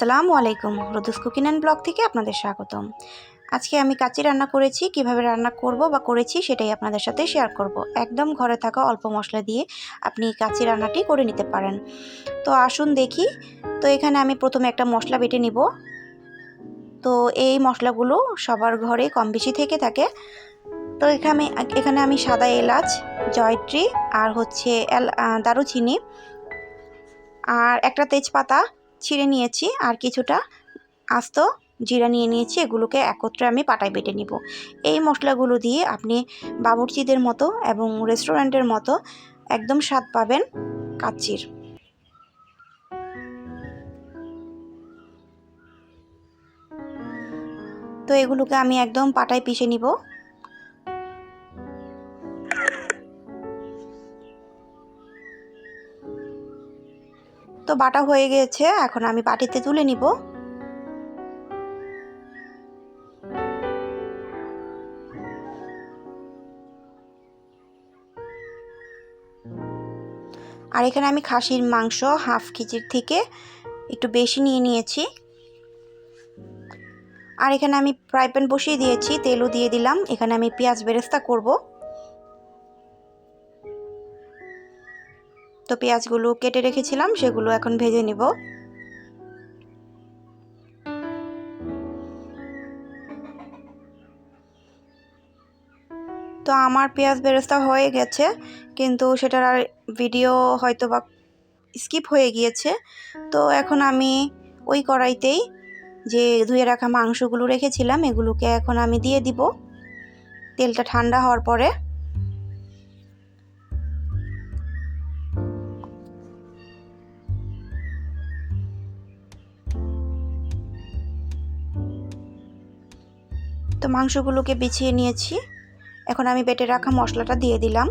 আসসালামু আলাইকুম। রোদুস cooking and blog থেকে আপনাদের স্বাগতম। আজকে আমি কাচি রান্না করেছি, কীভাবে রান্না করব বা করেছি সেটাই আপনাদের সাথে শেয়ার করব। একদম ঘরে থাকা অল্প মশলা দিয়ে আপনি কাচি রান্নাটি করে নিতে পারেন। তো আসুন দেখি। তো এখানে আমি প্রথমে একটা মশলা বেটে নিব। তো এই মশলাগুলো সবার ঘরে কম বেশি থেকে থাকে। তো এখানে এখানে আমি সাদা এলাচ, জয়ত্রী আর হচ্ছে দারুচিনি আর একটা তেজপাতা ছিঁড়ে নিয়েছি আর কিছুটা আস্ত জিরা নিয়ে নিয়েছি, এগুলোকে একত্রে আমি পাটায় বেটে নিব। এই মশলাগুলো দিয়ে আপনি বাবুর্চিদের মতো এবং রেস্টুরেন্টের মতো একদম স্বাদ পাবেন কাচ্চির। তো এগুলোকে আমি একদম পাটায় পিষে নিব। তো বাটা হয়ে গেছে, এখন আমি বাটিতে তুলে নিব। আর এখানে আমি খাসির মাংস হাফ কেজির থেকে একটু বেশি নিয়ে নিয়েছি। আর এখানে আমি ফ্রাই প্যান বসিয়ে দিয়েছি, তেলও দিয়ে দিলাম। এখানে আমি পেঁয়াজ বেরেস্তা করব। তো পেঁয়াজগুলো কেটে রেখেছিলাম, সেগুলো এখন ভেজে নিব। তো আমার পেঁয়াজ বেরেস্তা হয়ে গেছে, কিন্তু সেটার আর ভিডিও হয়তো বা স্কিপ হয়ে গিয়েছে। তো এখন আমি ওই কড়াইতেই যে ধুয়ে রাখা মাংসগুলো রেখেছিলাম, এগুলোকে এখন আমি দিয়ে দিব। তেলটা ঠান্ডা হওয়ার পরে তো মাংসগুলোকে বিছিয়ে নিয়েছি। এখন আমি বেটে রাখা মশলাটা দিয়ে দিলাম।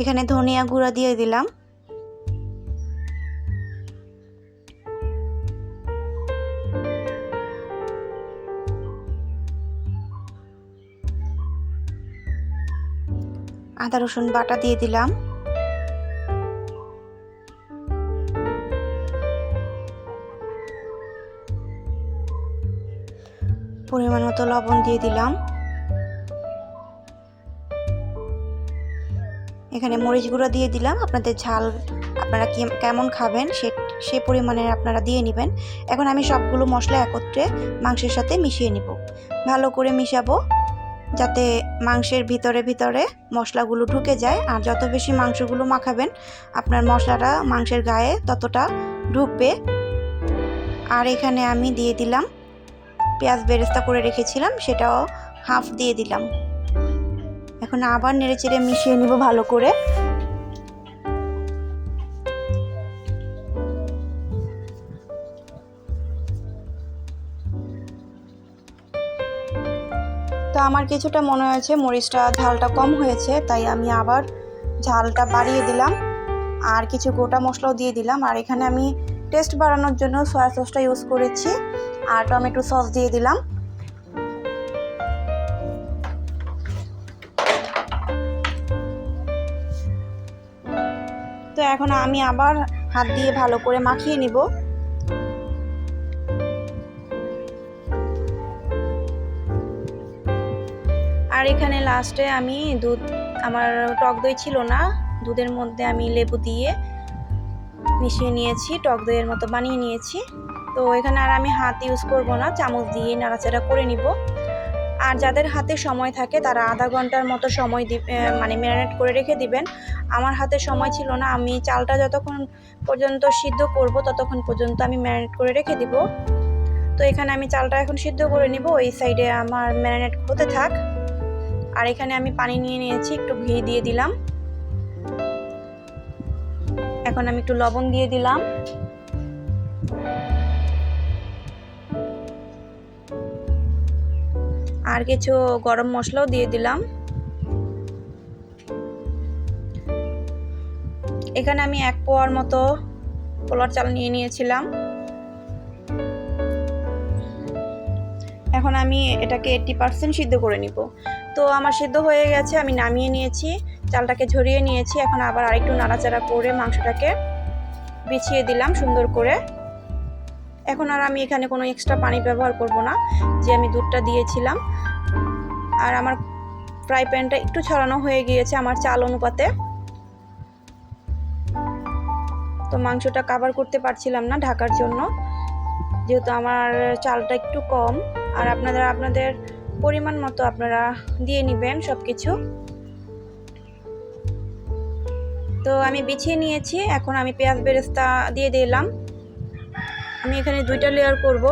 এখানে ধনিয়া গুঁড়া দিয়ে দিলাম। আদা রসুন বাটা দিয়ে দিলাম। পরিমাণ মতো লবণ দিয়ে দিলাম। এখানে মরিচ গুঁড়ো দিয়ে দিলাম। আপনাদের ঝাল আপনারা কেমন খাবেন সে সে পরিমাণের আপনারা দিয়ে নেবেন। এখন আমি সবগুলো মশলা একত্রে মাংসের সাথে মিশিয়ে নিব। ভালো করে মিশাবো, যাতে মাংসের ভিতরে ভিতরে মশলাগুলো ঢুকে যায়। আর যত বেশি মাংসগুলো মাখাবেন, আপনার মশলাটা মাংসের গায়ে ততটা ঢুকবে। আর এখানে আমি দিয়ে দিলাম পেঁয়াজ বেরেস্তা করে রেখেছিলাম, সেটাও হাফ দিয়ে দিলাম। এখন আবার নেড়ে চেড়ে মিশিয়ে নিব ভালো করে। তো আমার কিছুটা মনে হয়েছে, মরিচটা ঝালটা কম হয়েছে, তাই আমি আবার ঝালটা বাড়িয়ে দিলাম। আর কিছু গোটা মশলাও দিয়ে দিলাম। আর এখানে আমি টেস্ট বাড়ানোর জন্য সয়া সসটা ইউজ করেছি। আর টমেটো সস দিয়ে দিলাম। তো এখন আমি আবার হাত দিয়ে ভালো করে মাখিয়ে নিব। আর এখানে লাস্টে আমি দুধ, আমার টক দই ছিল না, দুধের মধ্যে আমি লেবু দিয়ে মিশিয়ে নিয়েছি, টক দইয়ের মতো বানিয়ে নিয়েছি। তো এখানে আর আমি হাত ইউজ করব না, চামচ দিয়ে নাড়াচাড়া করে নিব। আর যাদের হাতে সময় থাকে, তারা আধা ঘণ্টার মতো সময় মানে ম্যারিনেট করে রেখে দিবেন। আমার হাতে সময় ছিল না, আমি চালটা যতক্ষণ পর্যন্ত সিদ্ধ করব, ততক্ষণ পর্যন্ত আমি ম্যারিনেট করে রেখে দিব। তো এখানে আমি চালটা এখন সিদ্ধ করে নিব ওই সাইডে আমার ম্যারিনেট হতে থাক। আর এখানে আমি পানি নিয়ে নিয়েছি, একটু ঘি দিয়ে দিলাম। এখন আমি একটু লবণ দিয়ে দিলাম। আর কিছু গরম মশলাও দিয়ে দিলাম। এখানে আমি এক পোয়ার মতো পোলার চাল নিয়ে নিয়েছিলাম। এখন আমি এটাকে এইট্টি পার্সেন্ট সিদ্ধ করে নিব। তো আমার সিদ্ধ হয়ে গেছে, আমি নামিয়ে নিয়েছি, চালটাকে ঝরিয়ে নিয়েছি। এখন আবার আরেকটু নাড়াচাড়া করে মাংসটাকে বিছিয়ে দিলাম সুন্দর করে। এখন আর আমি এখানে কোনো এক্সট্রা পানি ব্যবহার করব না, যে আমি দুধটা দিয়েছিলাম। আর আমার ফ্রাই প্যানটা একটু ছড়ানো হয়ে গিয়েছে আমার চাল অনুপাতে। তো মাংসটা কাভার করতে পারছিলাম না ঢাকার জন্য, যেহেতু আমার চালটা একটু কম। আর আপনারা আপনাদের পরিমাণ মতো আপনারা দিয়ে নেবেন সব কিছু তো আমি বিছিয়ে নিয়েছি, এখন আমি পেঁয়াজ বেরেস্তা দিয়ে দিলাম। আমি এখানে দুইটা লেয়ার করব।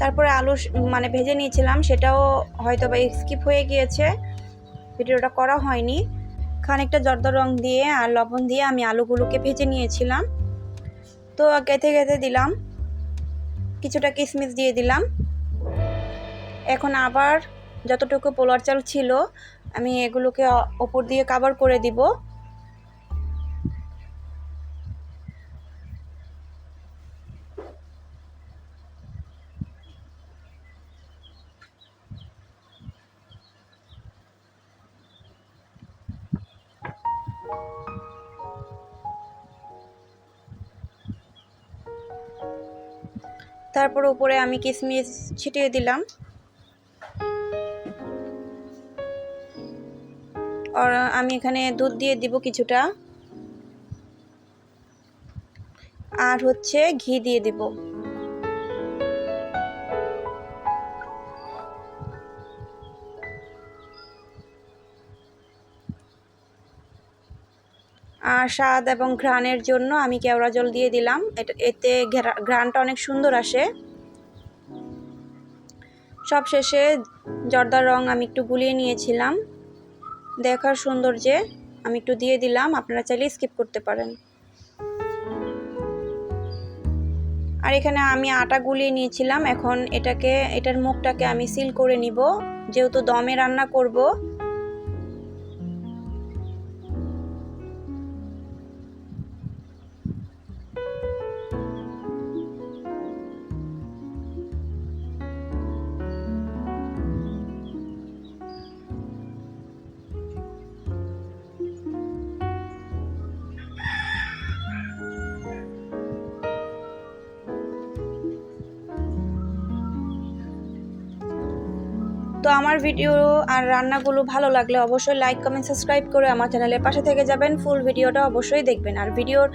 তারপরে আলু মানে ভেজে নিয়েছিলাম, সেটাও হয়তো বা স্কিপ হয়ে গিয়েছে। ভিডিওটা করা হয়নি। খানিকটা জর্দা রং দিয়ে আর লবণ দিয়ে আমি আলুগুলোকে ভেজে নিয়েছিলাম। তো গেঁথে গেঁথে দিলাম। কিছুটা কিশমিশ দিয়ে দিলাম। এখন আবার যতটুকু পোলার চাল ছিল, আমি এগুলোকে ওপর দিয়ে কাভার করে দিব। তারপর উপরে আমি কিশমিশ ছিটিয়ে দিলাম। আমি এখানে দুধ দিয়ে দিব কিছুটা। আর হচ্ছে ঘি দিয়ে দিব। আর স্বাদ এবং ঘ্রাণের জন্য আমি কেওড়া জল দিয়ে দিলাম। এটা, এতে ঘ্রাণটা অনেক সুন্দর আসে। সব শেষে জর্দার রং আমি একটু গুলিয়ে নিয়েছিলাম। দেখার সৌন্দর্যে আমি একটু দিয়ে দিলাম, আপনারা চাইলে স্কিপ করতে পারেন। আর এখানে আমি আটা গুলিয়ে নিয়েছিলাম, এখন এটাকে, এটার মুখটাকে আমি সিল করে নিব। যেহেতু দমে রান্না করব তো আমার ভিডিও আর রান্নাগুলো ভালো লাগলে অবশ্যই লাইক কমেন্ট সাবস্ক্রাইব করে আমার চ্যানেলের পাশে থেকে যাবেন। ফুল ভিডিওটা অবশ্যই দেখবেন। আর ভিডিওর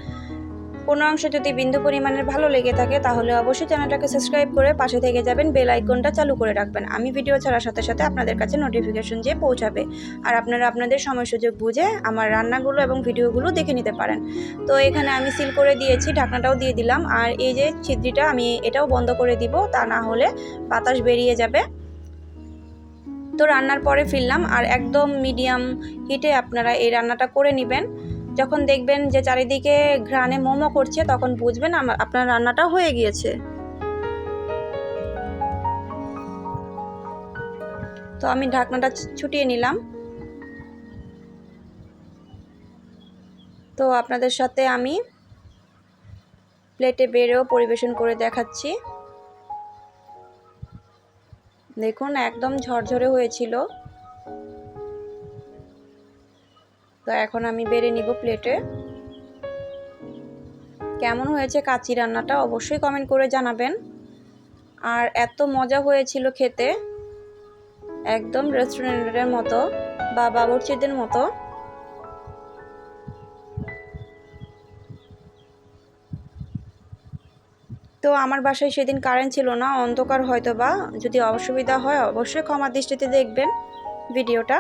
কোনো অংশ যদি বিন্দু পরিমাণের ভালো লেগে থাকে, তাহলে অবশ্যই চ্যানেলটাকে সাবস্ক্রাইব করে পাশে থেকে যাবেন বেল আইকনটা চালু করে রাখবেন। আমি ভিডিও ছাড়ার সাথে সাথে আপনাদের কাছে নোটিফিকেশন যে পৌঁছাবে। আর আপনারা আপনাদের সময় সুযোগ বুঝে আমার রান্নাগুলো এবং ভিডিওগুলো দেখে নিতে পারেন। তো এখানে আমি সিল করে দিয়েছি, ঢাকনাটাও দিয়ে দিলাম। আর এই যে ছিদ্রিটা, আমি এটাও বন্ধ করে দিব। তা না হলে বাতাস বেরিয়ে যাবে। তো রান্নার পরে ফিরলাম আর একদম মিডিয়াম হিটে আপনারা এই রান্নাটা করে নেবেন। যখন দেখবেন যে চারিদিকে ঘ্রাণে মোমো করছে, তখন বুঝবেন আমার আপনার রান্নাটা হয়ে গিয়েছে। তো আমি ঢাকনাটা ছুটিয়ে নিলাম। তো আপনাদের সাথে আমি প্লেটে বেড়েও পরিবেশন করে দেখাচ্ছি। দেখুন, একদম ঝরঝরে হয়েছিল। তো এখন আমি বেড়ে নিব প্লেটে। কেমন হয়েছে কাচি রান্নাটা অবশ্যই কমেন্ট করে জানাবেন। আর এত মজা হয়েছিল খেতে। একদম রেস্টুরেন্টের মতো বা বাবুর্চিদের মতো। আমার বাসায় সেদিন কারেন্ট ছিল না, অন্ধকার হয়তো বা যদি অসুবিধা হয়, অবশ্যই ক্ষমা দৃষ্টিতে দেখবেন ভিডিওটা।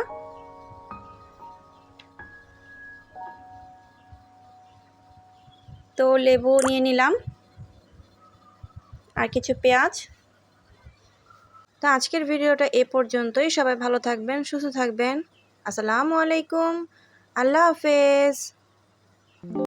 তো লেবু নিয়ে নিলাম আর কিছু পেঁয়াজ। তো আজকের ভিডিওটা এ পর্যন্তই। সবাই ভালো থাকবেন, সুস্থ থাকবেন। আসসালামু আলাইকুম। আল্লাহ হাফেজ।